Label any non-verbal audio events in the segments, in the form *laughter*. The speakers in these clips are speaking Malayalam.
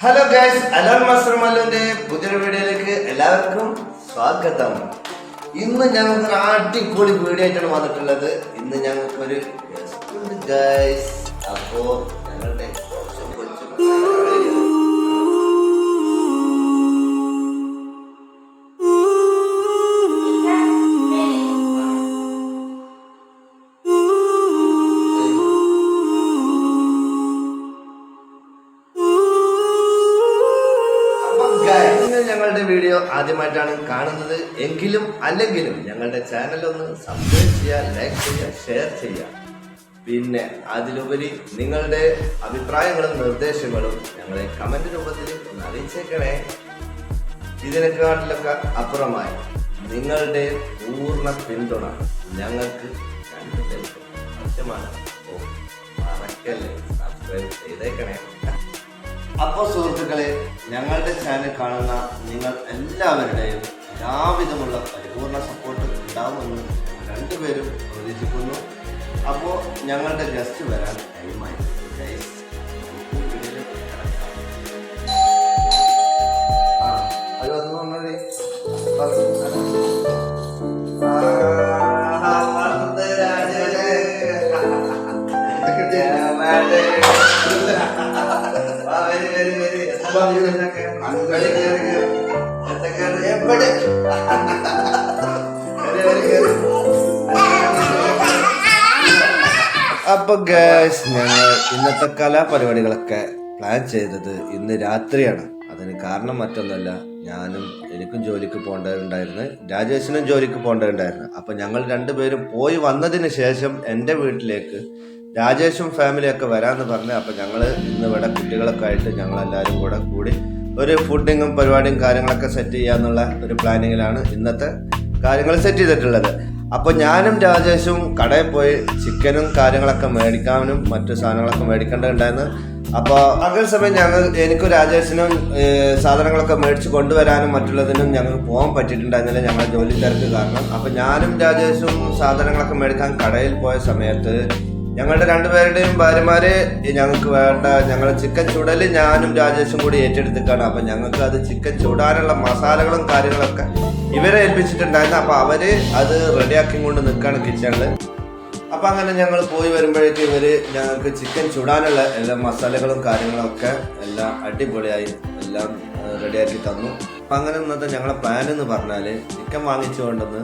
ഹലോ ഗൈസ് അലോൺ മാസ്റ്റർ മല്ലോന്റെ പുതിയൊരു വീഡിയോയിലേക്ക് എല്ലാവർക്കും സ്വാഗതം. ഇന്ന് ഞങ്ങൾക്ക് ഒരു അടിപൊളി വീഡിയോ ആയിട്ടാണ് വന്നിട്ടുള്ളത്. ഇന്ന് ഞങ്ങൾക്കൊരു ഗൈസ് അപ്പോ ഞങ്ങളുടെ കൊച്ചു ഞങ്ങളുടെ വീഡിയോ ആദ്യമായിട്ടാണ് കാണുന്നത് എങ്കിലും അല്ലെങ്കിലും ഞങ്ങളുടെ ചാനൽ ഒന്ന് സബ്സ്ക്രൈബ് ചെയ്യുക ലൈക്ക് ചെയ്യുക ഷെയർ ചെയ്യുക പിന്നെ അതിലുപരി നിങ്ങളുടെ അഭിപ്രായങ്ങളും നിർദ്ദേശങ്ങളും ഞങ്ങളെ കമന്റ് രൂപത്തിൽ ഒന്ന് അറിയിച്ചേക്കണേ. ഇതിനെക്കാട്ടിലൊക്കെ അപ്പുറമായി നിങ്ങളുടെ പൂർണ പിന്തുണ ഞങ്ങൾക്ക് കണ്ടു ആവശ്യമാണ് ഓ മറക്കല്ലേ? സബ്സ്ക്രൈബ് ചെയ്തേക്കണേ. അപ്പോ സുഹൃത്തുക്കളെ ഞങ്ങളുടെ ചാനൽ കാണുന്ന നിങ്ങൾ എല്ലാവരുടെയും എല്ലാവിധമുള്ള പരിപൂർണ സപ്പോർട്ട് ഉണ്ടാവുമെന്ന് രണ്ടുപേരും പ്രതീക്ഷിക്കുന്നു അപ്പോൾ ഞങ്ങളുടെ ഗസ്റ്റ് വരാൻ ടൈമായി കിടക്കാം. ആ, അത് വന്നു. ആ, എവിടെ? അപ്പൊ ഗൈസ് ഞങ്ങൾ ഇന്നത്തെ കലാപരിപാടികളൊക്കെ പ്ലാൻ ചെയ്തത് ഇന്ന് രാത്രിയാണ്. അതിന് കാരണം മറ്റൊന്നല്ല ഞാനും എനിക്കും ജോലിക്ക് പോകേണ്ടതുണ്ടായിരുന്നു രാജേഷിനും ജോലിക്ക് പോകേണ്ടതുണ്ടായിരുന്നു അപ്പൊ ഞങ്ങൾ രണ്ടുപേരും പോയി വന്നതിന് ശേഷം എന്റെ വീട്ടിലേക്ക് രാജേഷും ഫാമിലിയൊക്കെ വരാമെന്ന് പറഞ്ഞു അപ്പം ഞങ്ങൾ ഇന്ന് ഇവിടെ കുട്ടികളൊക്കെ ആയിട്ട് ഞങ്ങളെല്ലാവരും കൂടെ കൂടി ഒരു ഫുഡിങ്ങും പരിപാടിയും കാര്യങ്ങളൊക്കെ സെറ്റ് ചെയ്യാന്നുള്ള ഒരു പ്ലാനിങ്ങിലാണ് ഇന്നത്തെ കാര്യങ്ങൾ സെറ്റ് ചെയ്തിട്ടുള്ളത്. അപ്പോൾ ഞാനും രാജേഷും കടയിൽ പോയി ചിക്കനും കാര്യങ്ങളൊക്കെ മേടിക്കാനും മറ്റു സാധനങ്ങളൊക്കെ മേടിക്കേണ്ടതുണ്ടായിരുന്നു. അപ്പോൾ പകൽ സമയം ഞങ്ങൾ എനിക്കും രാജേഷിനും സാധനങ്ങളൊക്കെ മേടിച്ച് കൊണ്ടുവരാനും മറ്റുള്ളതിനും ഞങ്ങൾക്ക് പോകാൻ പറ്റിയിട്ടുണ്ടായിരുന്നില്ല ഞങ്ങളുടെ ജോലി തിരക്ക് കാരണം. അപ്പോൾ ഞാനും രാജേഷും സാധനങ്ങളൊക്കെ മേടിക്കാൻ കടയിൽ പോയ സമയത്ത് ഞങ്ങളുടെ രണ്ടുപേരുടെയും ഭാര്യമാര് ഞങ്ങൾക്ക് വേണ്ട ഞങ്ങൾ ചിക്കൻ ചുടൽ ഞാനും രാജേഷും കൂടി ഏറ്റെടുത്തിക്കാണ്. അപ്പൊ ഞങ്ങൾക്ക് അത് ചിക്കൻ ചുടാനുള്ള മസാലകളും കാര്യങ്ങളൊക്കെ ഇവരെ ഏൽപ്പിച്ചിട്ടുണ്ടായിരുന്നു. അപ്പൊ അവർ അത് റെഡിയാക്കി കൊണ്ട് നിൽക്കാണ് കിച്ചണിൽ. അപ്പൊ അങ്ങനെ ഞങ്ങൾ പോയി വരുമ്പോഴേക്ക് ഇവർ ഞങ്ങൾക്ക് ചിക്കൻ ചുടാനുള്ള എല്ലാ മസാലകളും കാര്യങ്ങളും ഒക്കെ എല്ലാം അടിപൊളിയായി എല്ലാം റെഡിയാക്കി തന്നു. അപ്പൊ അങ്ങനെ ഇന്നത്തെ ഞങ്ങളുടെ പ്ലാൻ എന്ന് പറഞ്ഞാൽ ചിക്കൻ വാങ്ങിച്ചു കൊണ്ടുവന്ന്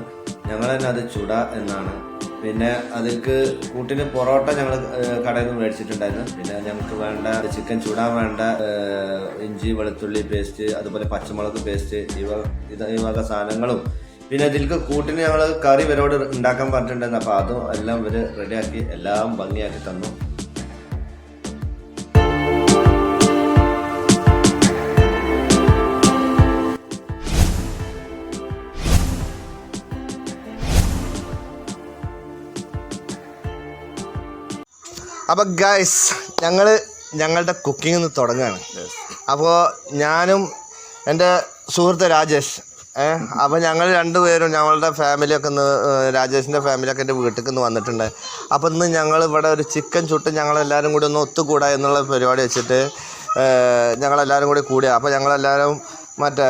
ഞങ്ങൾ തന്നെ അത് ചുട എന്നാണ് പിന്നെ അതിക്ക് കൂട്ടിന് പൊറോട്ട ഞങ്ങൾ കടയിൽ നിന്ന് മേടിച്ചിട്ടുണ്ടായിരുന്നു. പിന്നെ ഞങ്ങൾക്ക് വേണ്ട ചിക്കൻ ചൂടാൻ വേണ്ട ഇഞ്ചി വെളുത്തുള്ളി പേസ്റ്റ് അതുപോലെ പച്ചമുളക് പേസ്റ്റ് ഇവ ഇത് ഈ വക സാധനങ്ങളും. പിന്നെ ഇതിൽക്ക് കൂട്ടിന് ഞങ്ങൾ കറി ഇവരോട് ഉണ്ടാക്കാൻ പറഞ്ഞിട്ടുണ്ടായിരുന്നു. അപ്പോൾ അതും എല്ലാം ഇവർ റെഡിയാക്കി എല്ലാം ഭംഗിയാക്കി തന്നു. അപ്പൊ ഗൈസ് ഞങ്ങൾ ഞങ്ങളുടെ കുക്കിംഗ് ഒന്ന് തുടങ്ങുകയാണ് അപ്പോൾ ഞാനും എന്റെ സുഹൃത്ത് രാജേഷ് ഏഹ് അപ്പോൾ ഞങ്ങൾ രണ്ടുപേരും ഞങ്ങളുടെ ഫാമിലിയൊക്കെ ഒന്ന് രാജേഷിന്റെ ഫാമിലിയൊക്കെ എന്റെ വീട്ടിൽ നിന്ന് വന്നിട്ടുണ്ട്. അപ്പോൾ ഇന്ന് ഞങ്ങൾ ഇവിടെ ഒരു ചിക്കൻ ചുട്ട് ഞങ്ങളെല്ലാവരും കൂടി ഒന്ന് ഒത്തുകൂടാ എന്നുള്ള പരിപാടി വെച്ചിട്ട് ഞങ്ങളെല്ലാവരും കൂടി കൂടിയ അപ്പോൾ ഞങ്ങളെല്ലാവരും മറ്റേ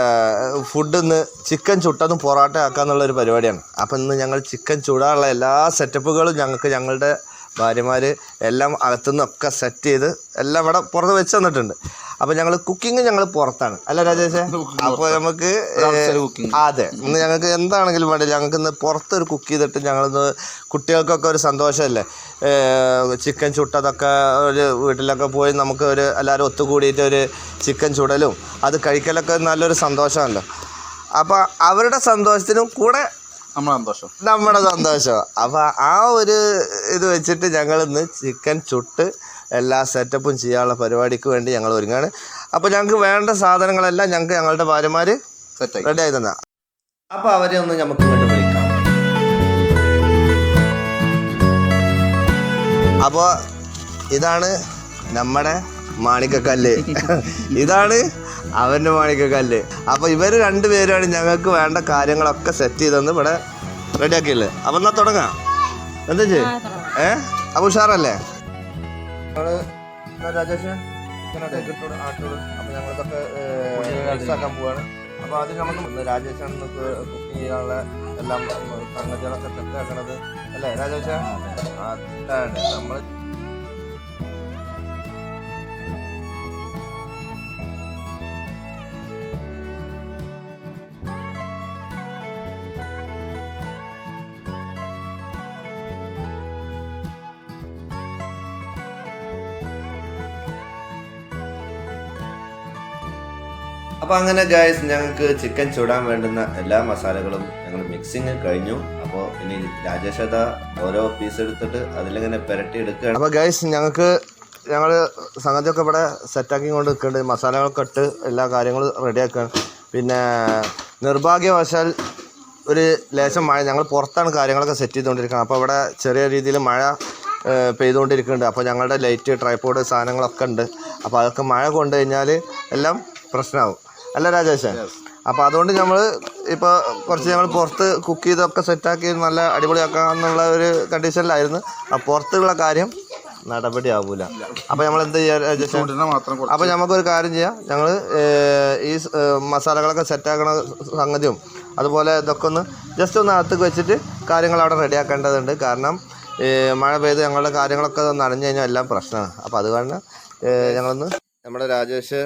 ഫുഡ് ഇന്ന് ചിക്കൻ ചുട്ടതും പൊറോട്ട ആക്കാന്നുള്ളൊരു പരിപാടിയാണ്. അപ്പോൾ ഇന്ന് ഞങ്ങൾ ചിക്കൻ ചുടാനുള്ള എല്ലാ സെറ്റപ്പുകളും ഞങ്ങൾക്ക് ഞങ്ങളുടെ ഭാര്യമാർ എല്ലാം അകത്തുനിന്നൊക്കെ സെറ്റ് ചെയ്ത് എല്ലാം ഇവിടെ പുറത്ത് വെച്ച് തന്നിട്ടുണ്ട്. അപ്പോൾ ഞങ്ങൾ കുക്കിംഗ് ഞങ്ങൾ പുറത്താണ്. അല്ല രാജേഷേ? അപ്പോൾ നമുക്ക് അതെ. ഇന്ന് ഞങ്ങൾക്ക് എന്താണെങ്കിലും വേണ്ട. ഞങ്ങൾക്ക് ഇന്ന് പുറത്തൊരു കുക്ക് ചെയ്തിട്ട് ഞങ്ങളിന്ന് കുട്ടികൾക്കൊക്കെ ഒരു സന്തോഷമല്ലേ? ചിക്കൻ ചുട്ടതൊക്കെ ഒരു വീട്ടിലൊക്കെ പോയി നമുക്ക് ഒരു എല്ലാവരും ഒത്തുകൂടിയിട്ട് ഒരു ചിക്കൻ ചുടലും അത് കഴിക്കലൊക്കെ നല്ലൊരു സന്തോഷമല്ലോ. അപ്പോൾ അവരുടെ സന്തോഷത്തിനും കൂടെ നമ്മളെ സന്തോഷം. നമ്മുടെ സന്തോഷം. അപ്പൊ ആ ഒരു ഇത് വെച്ചിട്ട് ഞങ്ങൾ ഇന്ന് ചിക്കൻ ചുട്ട് എല്ലാ സെറ്റപ്പും ചെയ്യാനുള്ള പരിപാടിക്ക് വേണ്ടി ഞങ്ങൾ ഒരുങ്ങാണ്. അപ്പോൾ ഞങ്ങൾക്ക് വേണ്ട സാധനങ്ങളെല്ലാം ഞങ്ങൾക്ക് ഞങ്ങളുടെ ഭാര്യമാര് സെറ്റായി റെഡി ആയി തന്ന. അപ്പോൾ അവരെ ഒന്ന് നമുക്ക് ഇങ്ങോട്ട് വിളിക്കാം. അപ്പോ ഇതാണ് നമ്മുടെ മാണിക്കക്കല്ല്. ഇതാണ് അവന്റെ മാണിക്കക്കല്ല്. അപ്പൊ ഇവർ രണ്ടുപേരാണ് ഞങ്ങൾക്ക് വേണ്ട കാര്യങ്ങളൊക്കെ സെറ്റ് ചെയ്തെന്ന് ഇവിടെ റെഡിയാക്കിയുള്ളത് അപ്പൊ എന്നാ തുടങ്ങാം. എന്താ ചെയ്യേ? ഏ? അപ്പൊ ഉഷാറല്ലേ? രാജേഷ്? അപ്പോൾ ആക്കാൻ പോവാണ്. അപ്പോൾ അത് നമുക്ക് രാജേഷാണ് നമുക്ക് കുക്കിംഗ് ചെയ്യാനുള്ള എല്ലാം സംഗതികളൊക്കെ സെറ്റാക്കണത് അല്ലേ രാജേഷ? അതാണ്. നമ്മൾ അപ്പോൾ അങ്ങനെ ഗായസ് ഞങ്ങൾക്ക് ചിക്കൻ ചൂടാൻ വേണ്ടുന്ന എല്ലാ മസാലകളും ഞങ്ങൾ മിക്സിങ് കഴിഞ്ഞു. അപ്പോൾ ഇനി രാജേഷ് അതാ ഓരോ പീസ് എടുത്തിട്ട് അതിലിങ്ങനെ പുരട്ടി എടുക്കുകയാണ്. അപ്പോൾ ഗായസ് ഞങ്ങൾക്ക് ഞങ്ങൾ സംഗതിയൊക്കെ ഇവിടെ സെറ്റാക്കി കൊണ്ട് നിൽക്കുന്നുണ്ട്. മസാലകളൊക്കെ ഇട്ട് എല്ലാ കാര്യങ്ങളും റെഡിയാക്കുകയാണ് പിന്നെ നിർഭാഗ്യവശാൽ ഒരു ലേശം മഴ ഞങ്ങൾ പുറത്താണ് കാര്യങ്ങളൊക്കെ സെറ്റ് ചെയ്തുകൊണ്ടിരിക്കുന്നത്. അപ്പോൾ ഇവിടെ ചെറിയ രീതിയിൽ മഴ പെയ്തുകൊണ്ടിരിക്കുന്നുണ്ട്. അപ്പോൾ ഞങ്ങളുടെ ലൈറ്റ് ട്രൈപ്പോഡ് സാധനങ്ങളൊക്കെ ഉണ്ട്. അപ്പോൾ അതൊക്കെ മഴ കൊണ്ടു കഴിഞ്ഞാൽ എല്ലാം പ്രശ്നമാവും. അല്ല രാജേഷ്? അപ്പോൾ അതുകൊണ്ട് നമ്മൾ ഇപ്പോൾ കുറച്ച് നമ്മൾ പുറത്ത് കുക്ക് ചെയ്തൊക്കെ സെറ്റാക്കി നല്ല അടിപൊളിയാക്കാന്നുള്ള ഒരു കണ്ടീഷനിലായിരുന്നു ആ പുറത്തുള്ള കാര്യം നടപടി ആവൂല അപ്പോൾ നമ്മൾ എന്ത് ചെയ്യാ അപ്പോൾ നമുക്കൊരു കാര്യം ചെയ്യാം. ഞങ്ങൾ ഈ മസാലകളൊക്കെ സെറ്റാക്കണ സംഗതിയും അതുപോലെ ഇതൊക്കെ ഒന്ന് ജസ്റ്റ് ഒന്ന് അകത്തേക്ക് വെച്ചിട്ട് കാര്യങ്ങൾ അവിടെ റെഡിയാക്കേണ്ടതുണ്ട് കാരണം മഴ പെയ്ത് ഞങ്ങളുടെ കാര്യങ്ങളൊക്കെ നനഞ്ഞു കഴിഞ്ഞാൽ എല്ലാം പ്രശ്നമാണ്. അപ്പോൾ അത് കാരണം ഞങ്ങളൊന്ന് നമ്മുടെ രാജേഷ്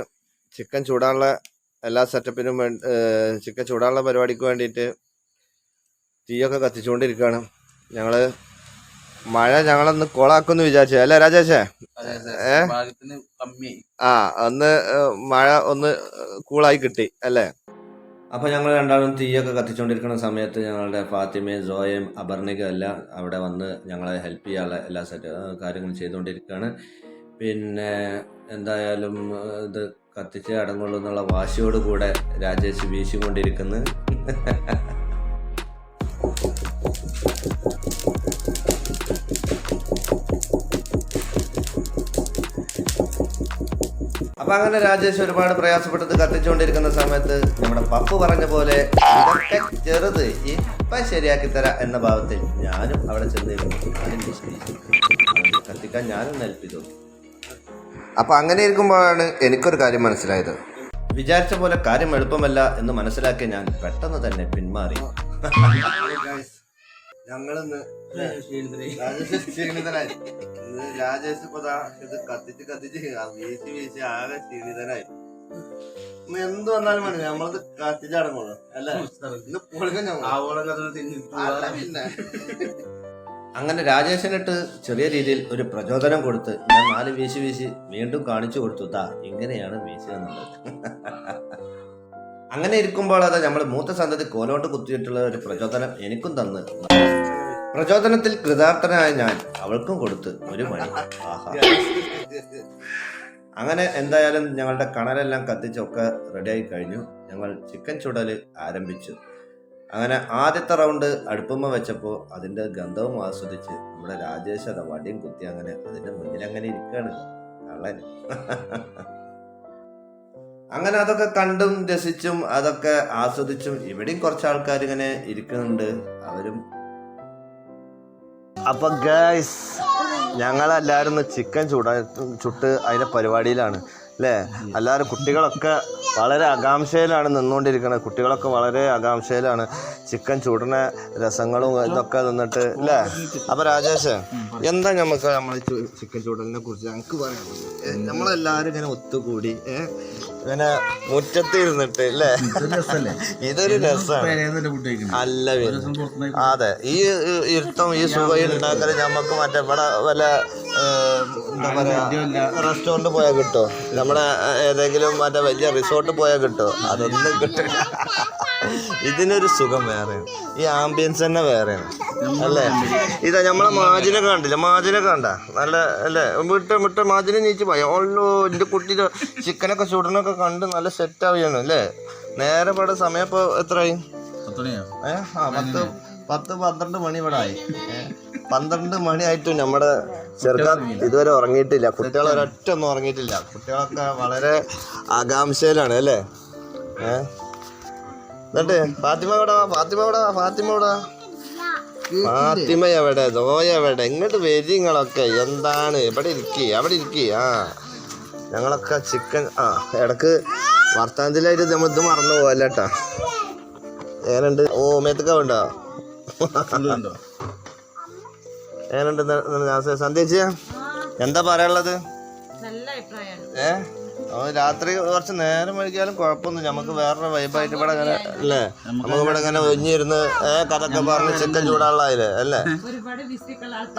ചിക്കൻ ചൂടാനുള്ള എല്ലാ സെറ്റപ്പിനും വേണ്ടി ചിക്കൻ ചൂടാനുള്ള പരിപാടിക്ക് വേണ്ടിയിട്ട് തീയൊക്കെ കത്തിച്ചുകൊണ്ടിരിക്കുകയാണ്. ഞങ്ങൾ മഴ ഞങ്ങളൊന്ന് കൊളാക്കുമെന്ന് വിചാരിച്ചു അല്ലേ രാജേഷേ? ഏ? ആ ഒന്ന് മഴ ഒന്ന് കൂളായി കിട്ടി. അല്ലേ? അപ്പൊ ഞങ്ങൾ രണ്ടാളും തീയൊക്കെ കത്തിച്ചുകൊണ്ടിരിക്കുന്ന സമയത്ത് ഞങ്ങളുടെ ഫാത്തിമയും സോയയും അപർണികയും എല്ലാം അവിടെ വന്ന് ഞങ്ങളെ ഹെൽപ്പ് ചെയ്യാനുള്ള എല്ലാ സെറ്റ് കാര്യങ്ങളും ചെയ്തുകൊണ്ടിരിക്കുകയാണ്. പിന്നെ എന്തായാലും ഇത് കത്തിച്ച് അടങ്ങുള്ളൂ എന്നുള്ള വാശിയോട് കൂടെ രാജേഷ് വീശിക്കൊണ്ടിരിക്കുന്നു. അപ്പൊ അങ്ങനെ രാജേഷ് ഒരുപാട് പ്രയാസപ്പെട്ടത് കത്തിച്ചുകൊണ്ടിരിക്കുന്ന സമയത്ത് നമ്മുടെ പപ്പു പറഞ്ഞ പോലെ ഇതൊക്കെ ചെറുത് ഇപ്പൊ ശരിയാക്കി തരാം എന്ന ഭാവത്തിൽ ഞാനും അവിടെ ചെന്നിരുന്നു കത്തിക്കാൻ ഞാനും നൽപ്പിച്ചു അപ്പൊ അങ്ങനെ ഇരിക്കുമ്പോഴാണ് എനിക്കൊരു കാര്യം മനസ്സിലായത്. വിചാരിച്ച പോലെ കാര്യം എളുപ്പമല്ല എന്ന് മനസ്സിലാക്കിയ ഞാൻ പെട്ടെന്ന് തന്നെ പിന്മാറി. ഞങ്ങളിന്ന് ക്ഷീണിതനായി. രാജേഷ് ഇത് കത്തിച്ച് കത്തിച്ച് ആ വീശി വീശി ആകെ ക്ഷീണിതനായി. ഇന്ന് എന്ത് വന്നാലും മതി നമ്മളത് കത്തിച്ചടങ്ങുള്ളൂ അല്ലേ? ഇന്ന് പൊളിക്കാൻ പിന്നെ. അങ്ങനെ രാജേഷനിട്ട് ചെറിയ രീതിയിൽ ഒരു പ്രചോദനം കൊടുത്ത് ഞാൻ നാല് വീശി വീശി വീണ്ടും കാണിച്ചു കൊടുത്തു. താ ഇങ്ങനെയാണ് വീശുക എന്നുള്ളത് അങ്ങനെ ഇരിക്കുമ്പോൾ അത് നമ്മൾ മൂത്ത സന്തതി കോലോട്ട് കുത്തിയിട്ടുള്ള ഒരു പ്രചോദനം എനിക്കും തന്ന്. പ്രചോദനത്തിൽ കൃതാർത്ഥനായ ഞാൻ അവൾക്കും കൊടുത്ത് ഒരു മണി. അങ്ങനെ എന്തായാലും ഞങ്ങളുടെ കണലെല്ലാം കത്തിച്ചൊക്കെ റെഡിയായി കഴിഞ്ഞു. ഞങ്ങൾ ചിക്കൻ ചുടൽ ആരംഭിച്ചു. അങ്ങനെ ആദ്യത്തെ റൗണ്ട് അടുപ്പമ്മ വെച്ചപ്പോൾ അതിന്റെ ഗന്ധവും ആസ്വദിച്ച് നമ്മുടെ രാജേഷ് അത് വടിയും കുത്തി അങ്ങനെ അതിന്റെ മുന്നിൽ അങ്ങനെ ഇരിക്കുകയാണ് കള്ളൻ. അങ്ങനെ അതൊക്കെ കണ്ടും രസിച്ചും അതൊക്കെ ആസ്വദിച്ചും ഇവിടെയും കുറച്ച് ആൾക്കാർ ഇങ്ങനെ ഇരിക്കുന്നുണ്ട്. അവരും അപ്പൊ ഗൈസ് ഞങ്ങളെല്ലാവരും ചിക്കൻ ചൂടാ ചുട്ട് അതിന്റെ പരിപാടിയിലാണ്. അല്ലേ? എല്ലാവരും കുട്ടികളൊക്കെ വളരെ ആകാംക്ഷയിലാണ് നിന്നുകൊണ്ടിരിക്കുന്നത്. കുട്ടികളൊക്കെ വളരെ ആകാംക്ഷയിലാണ്. ചിക്കൻ ചൂടണ രസങ്ങളും ഇതൊക്കെ നിന്നിട്ട് അല്ലേ അപ്പൊ രാജേഷ് എന്താ നമുക്ക് നമ്മൾ ചിക്കൻ ചൂടലിനെ കുറിച്ച് ഞങ്ങൾക്ക് പറയാനുള്ളത് നമ്മളെല്ലാവരും നമ്മളെല്ലാരും ഇങ്ങനെ ഒത്തുകൂടി ഇങ്ങനെ മുറ്റത്ത് ഇരുന്നിട്ട് അല്ലേ ഇതൊരു രസമാണ് അല്ല. അതെ ഈ ഇരുത്തം ഈ സുഖം ഉണ്ടാക്കൽ നമുക്ക് മറ്റേ ഇവിടെ വല്ല എന്താ പറയുക റെസ്റ്റോറന്റ് പോയാൽ കിട്ടോ. നമ്മുടെ ഏതെങ്കിലും മറ്റേ വലിയ റിസോർട്ട് പോയാൽ കിട്ടോ. അതൊന്നും കിട്ടില്ല ഇതിനൊരു സുഖം വേറെയാണ് ഈ ആംബിയൻസ് തന്നെ വേറെയാണ് അല്ലേ? ഇതാ നമ്മളെ മാജിനെ കണ്ടില്ല? മാജിനെ കണ്ട? നല്ല അല്ലേ? വിട്ട് വിട്ട് മാജിനെ നീച്ച് പോയി. ഓള്ളോ എന്റെ കുട്ടി ചിക്കനൊക്കെ ചുടനൊക്കെ കണ്ട് നല്ല സെറ്റ് ആവുകയാണ് അല്ലേ? നേരെ പാടെ സമയം ഇപ്പോൾ എത്രയായി ഏ? ആ, പത്ത് പത്ത് പന്ത്രണ്ട് മണി ഇവിടെ ആയി? പന്ത്രണ്ട് മണിയായിട്ടും നമ്മുടെ ചെറുക്കാൻ ഇതുവരെ ഉറങ്ങിയിട്ടില്ല. കുട്ടികൾ ഒരൊറ്റ ഒന്നും ഉറങ്ങിയിട്ടില്ല. കുട്ടികളൊക്കെ വളരെ ആകാംക്ഷയിലാണ് അല്ലേ? ഏ? എന്നിട്ട് ഫാത്തിമ എവിടെ? ഫാത്തിമ എവിടെ? ഫാത്തിമ എവിടെ? ഫാത്തിമ എവിടെ? ദോയ എവിടെ? ഇങ്ങോട്ട് വരിങ്ങളൊക്കെ എന്താണ്? എവിടെ ഇരിക്കി? അവിടെ ഇരിക്കി? ആ. ഞങ്ങളൊക്കെ ചിക്കൻ ആ ഇടയ്ക്ക് വർത്താനത്തിലായിട്ട് നമ്മൾ ഇത് മറന്നു പോകല്ലേട്ടാ ഏനുണ്ട് ഓ മേത്തക്ക ഉണ്ടോ? ഏനുണ്ട് സന്ധ്യച്ച എന്താ പറയാനുള്ളത്? നല്ല അഭിപ്രായമാണ്. ഏ? രാത്രി കുറച്ച് നേരം വൈകിയാലും കുഴപ്പമൊന്നും നമുക്ക് വേറൊരു വൈബായിട്ട് ഇവിടെ അങ്ങനെ അല്ലേ? നമുക്ക് ഇവിടെ ഇങ്ങനെ ഒഞ്ഞിരുന്ന് ഏ കഥക്കെ പറഞ്ഞ് ചിക്കൻ ചൂടാളായില്ലേ അല്ലേ?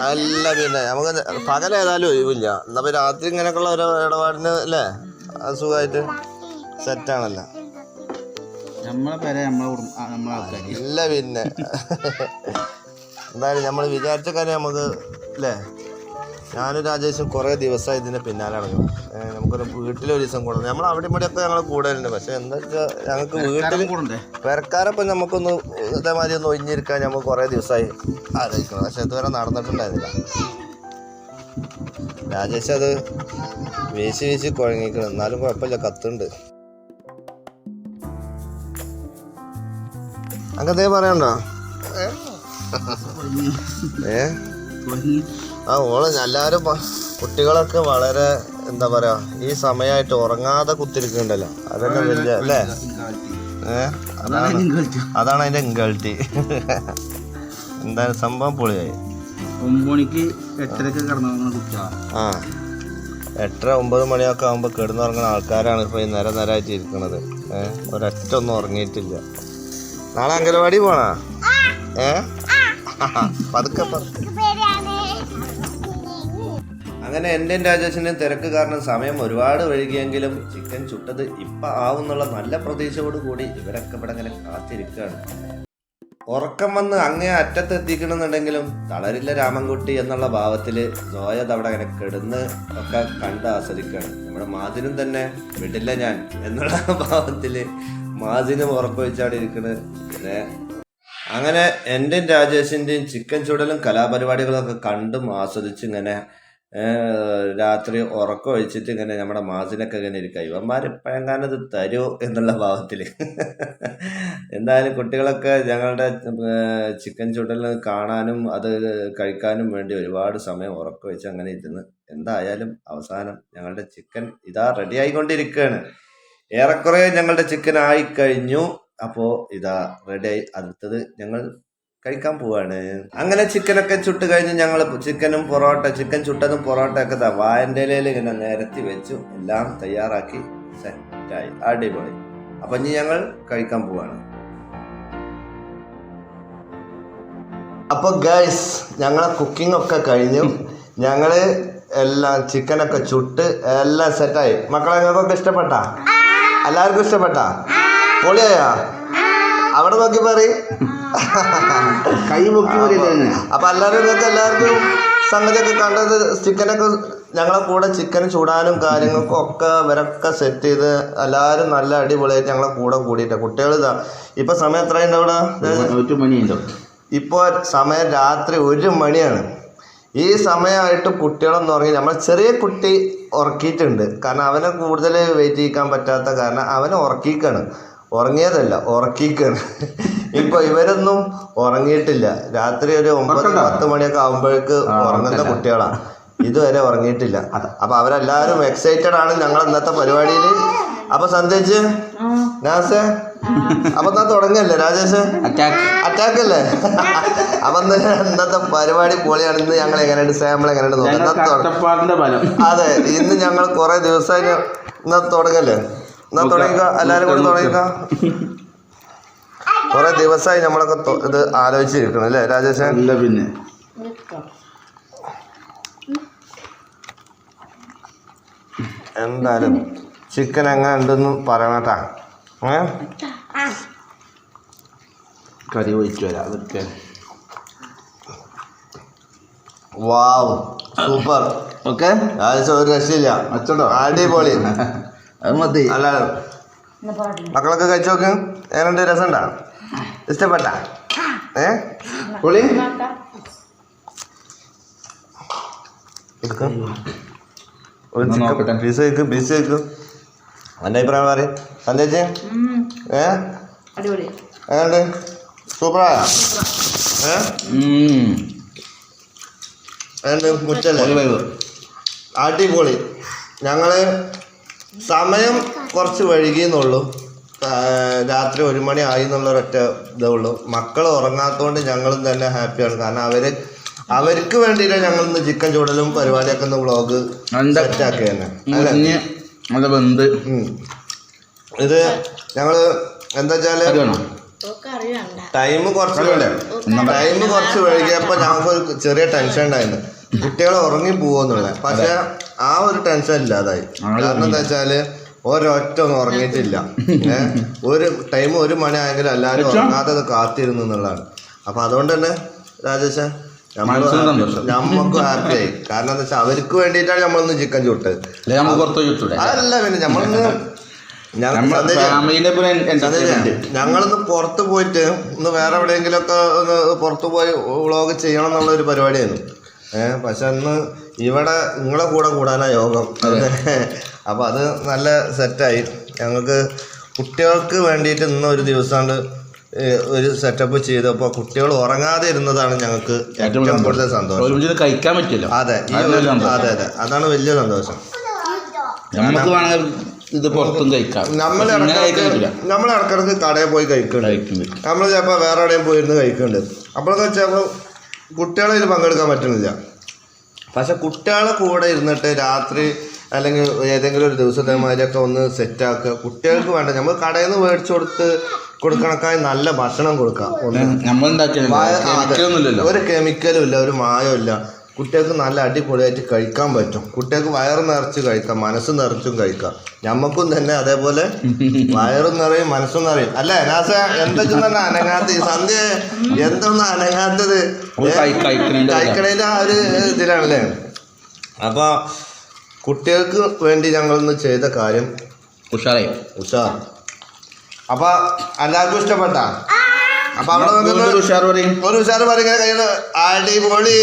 അല്ല പിന്നെ നമുക്ക് പകലേതായാലും ഒഴിവില്ല. എന്നാ പിന്നെ രാത്രി ഇങ്ങനെയൊക്കെയുള്ള ഒരു ഇടപാടിന് അല്ലേ? അസുഖമായിട്ട് സുഖമായിട്ട് സെറ്റാണല്ലോ പേരെ നമ്മളെ ഇല്ല പിന്നെ. *laughs* എന്തായാലും നമ്മൾ വിചാരിച്ച കാര്യം നമുക്ക് അല്ലേ ഞാനും രാജേഷും കുറേ ദിവസമായി ഇതിന്റെ പിന്നാലെ നടക്കും നമുക്കൊരു വീട്ടിലൊരു ദിവസം കൂടണം നമ്മൾ അവിടെ ഇവിടെയൊക്കെ ഞങ്ങൾ കൂടുതലുണ്ട് പക്ഷെ എന്താ വെച്ചാൽ ഞങ്ങൾക്ക് വീട്ടിൽ പെരക്കാരപ്പം നമുക്കൊന്ന് ഇതേമാതിരി ഒന്ന് ഒഴിഞ്ഞിരിക്കാൻ നമുക്ക് കുറേ ദിവസമായി ആലോചിക്കണം പക്ഷെ ഇതുവരെ നടന്നിട്ടുണ്ടായിരുന്നില്ല. രാജേഷ് അത് വീശി വീശി കുഴങ്ങിക്കണം. എന്നാലും കുഴപ്പമില്ല കത്തുണ്ട്. അങ്ങനത്തെ പറയണ്ടോ *laughs* ഏ? ആ ഓൾ എല്ലാവരും കുട്ടികളൊക്കെ വളരെ എന്താ പറയാ ഈ സമയമായിട്ട് ഉറങ്ങാതെ കുത്തിരിക്കുന്നുണ്ടല്ലോ. അതന്നെ വലിയ അല്ലേ? ഏഹ് അതാണ് അതാണ് അതിന്റെ ഇങ്കാളിറ്റി എന്തായാലും സംഭവം പൊളിയായി. ഒമ്പത് മണിക്ക് എട്ടരക്ക് കിടന്നു കുറ്റാ ആ. എട്ടര ഒമ്പത് മണിയൊക്കെ ആകുമ്പോൾ കിടന്നുറങ്ങുന്ന ആൾക്കാരാണ് ഇപ്പോൾ ഈ നേരം നേരമായിട്ട് ഇരിക്കണത്. ഏഹ് ഒരൊറ്റ ഒന്നും ഉറങ്ങിയിട്ടില്ല. നാളെ അംഗനവാടി പോണോ? ഏ? പതുക്കെ അങ്ങനെ എന്റെ രാജേഷിന്റെയും തിരക്ക് കാരണം സമയം ഒരുപാട് വൈകിയെങ്കിലും ചിക്കൻ ചുട്ടത് ഇപ്പം ആവുന്നുള്ള നല്ല പ്രതീക്ഷയോട് കൂടി ഇവരൊക്കെ ഇവിടെ അങ്ങനെ കാത്തിരിക്കുകയാണ്. ഉറക്കം വന്ന് അങ്ങേ അറ്റത്ത് എത്തിക്കണമെന്നുണ്ടെങ്കിലും തളരില്ല രാമൻകുട്ടി എന്നുള്ള ഭാവത്തിൽ സോയത് അവിടെ അങ്ങനെ കിടന്ന് ഒക്കെ കണ്ട് ആസ്വദിക്കുകയാണ്. നമ്മുടെ മാതിനും തന്നെ വിടില്ല ഞാൻ എന്നുള്ള ഭാവത്തിൽ മാതിനും ഉറപ്പ് വെച്ചാണ് ഇരിക്കുന്നത് പിന്നെ അങ്ങനെ എന്റെയും രാജേഷിന്റെയും ചിക്കൻ ചുടലും കലാപരിപാടികളൊക്കെ കണ്ടും ആസ്വദിച്ച് ഇങ്ങനെ രാത്രി ഉറക്കം ഒഴിച്ചിട്ട് ഇങ്ങനെ നമ്മുടെ മാസിനൊക്കെ ഇങ്ങനെ ഇരിക്കുക ഇവന്മാർ എപ്പോഴെങ്ങാനും തരൂ എന്നുള്ള ഭാവത്തിൽ എന്തായാലും കുട്ടികളൊക്കെ ഞങ്ങളുടെ ചിക്കൻ ചുടൽ കാണാനും അത് കഴിക്കാനും വേണ്ടി ഒരുപാട് സമയം ഉറക്കം വെച്ച് അങ്ങനെ ഇരുന്ന് എന്തായാലും അവസാനം ഞങ്ങളുടെ ചിക്കൻ ഇതാ റെഡി ആയിക്കൊണ്ടിരിക്കുകയാണ് ഏറെക്കുറെ ഞങ്ങളുടെ ചിക്കൻ ആയി കഴിഞ്ഞു അപ്പോൾ ഇതാ റെഡി ആയി. അടുത്തത് ഞങ്ങൾ കഴിക്കാൻ പോവാണ്. അങ്ങനെ ചിക്കനൊക്കെ ചുട്ട് കഴിഞ്ഞ് ഞങ്ങൾ ചിക്കനും പൊറോട്ട ചിക്കൻ ചുട്ടതും പൊറോട്ടയൊക്കെ താ വായന്റെ ഇലയിൽ ഇങ്ങനെ നിരത്തി വെച്ചു. എല്ലാം തയ്യാറാക്കി സെറ്റായി അടിപൊളി. അപ്പം ഇനി ഞങ്ങൾ കഴിക്കാൻ പോവാണ്. അപ്പോൾ ഗൈസ് ഞങ്ങളെ കുക്കിംഗ് ഒക്കെ കഴിഞ്ഞു. ഞങ്ങൾ എല്ലാം ചിക്കനൊക്കെ ചുട്ട് എല്ലാം സെറ്റായി മക്കളെ നിങ്ങൾക്കൊക്കെ ഇഷ്ടപ്പെട്ടാ? എല്ലാവർക്കും ഇഷ്ടപ്പെട്ടാ? പൊളിയായാ അവിടെ നോക്കി പറയും. കൈ മുക്കി പറയില്ലേ അപ്പൊ എല്ലാവരും നിങ്ങൾക്ക് എല്ലാവർക്കും സംഗതിയൊക്കെ കണ്ടത് ചിക്കനൊക്കെ ഞങ്ങളെ കൂടെ ചിക്കൻ ചൂടാനും കാര്യങ്ങൾക്കും ഒക്കെ ഇവരൊക്കെ സെറ്റ് ചെയ്ത് എല്ലാവരും നല്ല അടിപൊളിയായിട്ട് ഞങ്ങളെ കൂടെ കൂടിയിട്ട്. കുട്ടികൾ ഇതാ ഇപ്പൊ സമയം എത്രയുണ്ട് അവിടെ? ഇപ്പോൾ സമയം രാത്രി ഒരു മണിയാണ്. ഈ സമയമായിട്ട് കുട്ടികളൊന്നും ഉറങ്ങി നമ്മൾ ചെറിയ കുട്ടി ഉറക്കിയിട്ടുണ്ട്. കാരണം അവനെ കൂടുതൽ വെയിറ്റ് ചെയ്യിക്കാൻ പറ്റാത്ത കാരണം അവനെ ഉറക്കിക്കാണ് ഉറങ്ങിയതല്ല ഉറക്കിക്കാണ്. ഇപ്പൊ ഇവരൊന്നും ഉറങ്ങിയിട്ടില്ല. രാത്രി ഒരു ഒമ്പത് പത്ത് മണിയൊക്കെ ആകുമ്പോഴേക്ക് ഉറങ്ങുന്ന കുട്ടികളാണ് ഇതുവരെ ഉറങ്ങിയിട്ടില്ല. അപ്പൊ അവരെല്ലാരും എക്സൈറ്റഡ് ആണ് ഞങ്ങൾ ഇന്നത്തെ പരിപാടിയിൽ അപ്പൊ സന്ദേശ് നാസേ അപ്പൊ എന്നാ തുടങ്ങല്ലേ രാജേഷ്? അറ്റാക്ക് അറ്റാക്ക് അല്ലേ അപ്പൊ ഇന്ന് ഇന്നത്തെ പരിപാടി പൊളിയാണ്. ഇന്ന് ഞങ്ങൾ എങ്ങനെയുണ്ട് സാമ്പിൾ എങ്ങനെയുണ്ട് നോക്കാം. അതെ ഇന്ന് ഞങ്ങൾ കുറെ ദിവസമായി തുടങ്ങല്ലേ? എന്നാ തുടങ്ങിക്ക എല്ലാരും കൂടി തുടങ്ങിക്ക. കുറെ ദിവസമായി നമ്മളൊക്കെ ഇത് ആലോചിച്ചിരിക്കണം അല്ലേ രാജേഷ്? അല്ല പിന്നെ. എന്തായാലും ചിക്കൻ എങ്ങനെ ഉണ്ടെന്ന് പറയണട്ടാ ഏ? കറി ഒഴിച്ചു വരാം അതൊക്കെ. Wow super. ഓക്കെ? ആഴ്ച ഒരു രക്ഷയില്ല. അച്ചടോ അടിപൊളി. *laughs* അത് മതി. അല്ല മക്കളൊക്കെ കഴിച്ചു നോക്ക്. എങ്ങനെയുണ്ട് രസമുണ്ടാ ഇഷ്ടപ്പെട്ട? ഏ? പുളി. ഒരു ചിക്കൻ. പീസ് കഴിക്കും പീസ് കഴിക്കും. എന്റെ അഭിപ്രായം പറയും. സന്ദേശ് ഏ? എങ്ങനെയുണ്ട് സൂപ്പറായ ഏ. എങ്ങനെയുണ്ട് മുറ്റല്ലേ? അടിപൊളി. ഞങ്ങൾ സമയം കുറച്ച് വൈകിയെന്നുള്ളൂ രാത്രി ഒരു മണി ആയി എന്നുള്ള ഒരൊറ്റ ഇതേ ഉള്ളൂ. മക്കൾ ഉറങ്ങാത്തതുകൊണ്ട് ഞങ്ങളും തന്നെ ഹാപ്പിയാണ് കാരണം അവർ അവർക്ക് വേണ്ടിയിട്ട് ഞങ്ങൾ ഇന്ന് ചിക്കൻ ചൂടലും പരിപാടിയൊക്കെ ഒന്ന് വ്ളോഗ് സെറ്റാക്കി തന്നെ. ഇത് ഞങ്ങൾ എന്താ വെച്ചാൽ ടൈം കുറച്ച് ടൈം കുറച്ച് വൈകിയപ്പോ ഞങ്ങൾക്ക് ചെറിയ ടെൻഷൻ ഉണ്ടായിരുന്നു കുട്ടികൾ ഉറങ്ങി പോവെന്നുള്ള പക്ഷെ ആ ഒരു ടെൻഷൻ ഇല്ലാതായി. കാരണം എന്താ വെച്ചാൽ ഒരൊറ്റ ഒന്നും ഉറങ്ങിയിട്ടില്ല. ഏഹ് ഒരു ടൈം ഒരു മണി ആയെങ്കിലും എല്ലാവരും ഉറങ്ങാതെ കാത്തിരുന്നു എന്നുള്ളതാണ്. അപ്പൊ അതുകൊണ്ട് തന്നെ രാജേഷ നമ്മക്കും ഹാപ്പി ആയി. ഹാപ്പിയായി കാരണം എന്താ വെച്ചാൽ അവർക്ക് വേണ്ടിയിട്ടാണ് നമ്മളൊന്ന് ചിക്കൻ ചുട്ടത് അതല്ല പിന്നെ നമ്മളൊന്ന് ഞങ്ങളൊന്ന് പുറത്ത് പോയിട്ട് ഒന്ന് വേറെ എവിടെയെങ്കിലും ഒക്കെ ഒന്ന് പുറത്ത് പോയി വ്ളോഗ് ചെയ്യണം എന്നുള്ള ഒരു പരിപാടിയായിരുന്നു. ഏഹ് പക്ഷെ അന്ന് ഇവിടെ നിങ്ങളെ കൂടെ കൂടാനാ യോഗം. അപ്പോൾ അത് നല്ല സെറ്റായി. ഞങ്ങൾക്ക് കുട്ടികൾക്ക് വേണ്ടിയിട്ട് ഇന്ന് ഒരു ദിവസമാണ് ഒരു സെറ്റപ്പ് ചെയ്തപ്പോൾ കുട്ടികൾ ഉറങ്ങാതെ ഇരുന്നതാണ് ഞങ്ങൾക്ക് ഏറ്റവും കൂടുതൽ സന്തോഷം. കഴിക്കാൻ പറ്റില്ല. അതെ. അതെ അതെ. അതാണ് വലിയ സന്തോഷം. നമുക്ക് വേണമെങ്കിൽ ഇത് പുറത്തും കഴിക്കാം. നമ്മൾ നമ്മൾ ഇടക്കിടക്ക് കടയിൽ പോയി കഴിക്കുന്നുണ്ട് കഴിക്കും നമ്മൾ ചിലപ്പോൾ വേറെ എവിടെയും പോയിരുന്ന് കഴിക്കുന്നുണ്ട് അപ്പോഴൊക്കെ ചിലപ്പോൾ കുട്ടികളെ ഇതിൽ പങ്കെടുക്കാൻ പറ്റുന്നില്ല. പക്ഷെ കുട്ടികളെ കൂടെ ഇരുന്നിട്ട് രാത്രി അല്ലെങ്കിൽ ഏതെങ്കിലും ഒരു ദിവസത്തെ മാതിരിയൊക്കെ ഒന്ന് സെറ്റാക്കുക കുട്ടികൾക്ക് വേണ്ട. നമ്മൾ കടയിൽ നിന്ന് മേടിച്ചു കൊടുത്ത് കൊടുക്കണക്കായി നല്ല ഭക്ഷണം കൊടുക്കാം. ഒരു കെമിക്കലും ഇല്ല ഒരു മായവും ഇല്ല. കുട്ടികൾക്ക് നല്ല അടിപൊളിയായിട്ട് കഴിക്കാൻ പറ്റും. കുട്ടികൾക്ക് വയറ് നിറച്ച് കഴിക്കാം മനസ്സ് നിറച്ചും കഴിക്കാം. ഞമ്മക്കും തന്നെ അതേപോലെ വയറും നിറയും മനസ്സും നിറയും. അല്ലേ നാസ? എന്തൊക്കെ തന്നെ അനങ്ങാത്ത ഈ സന്ധ്യ എന്തൊന്നും അനങ്ങാത്തത്? ഒരു കഴി- കഴിക്കണേന്റെ ഇതാ. കഴിക്കണേന്റെ ആ ഒരു ഇതിലാണല്ലേ? അപ്പൊ കുട്ടികൾക്ക് വേണ്ടി ഞങ്ങളൊന്ന് ചെയ്ത കാര്യം ഉഷാറായി. ഉഷാർ അപ്പൊ എല്ലാവർക്കും ഇഷ്ടപ്പെട്ട? അപ്പൊ അവിടെ ഒരു ഉഷാർ പറയും ഒരു ഉഷാർ ആടി അടിപൊളി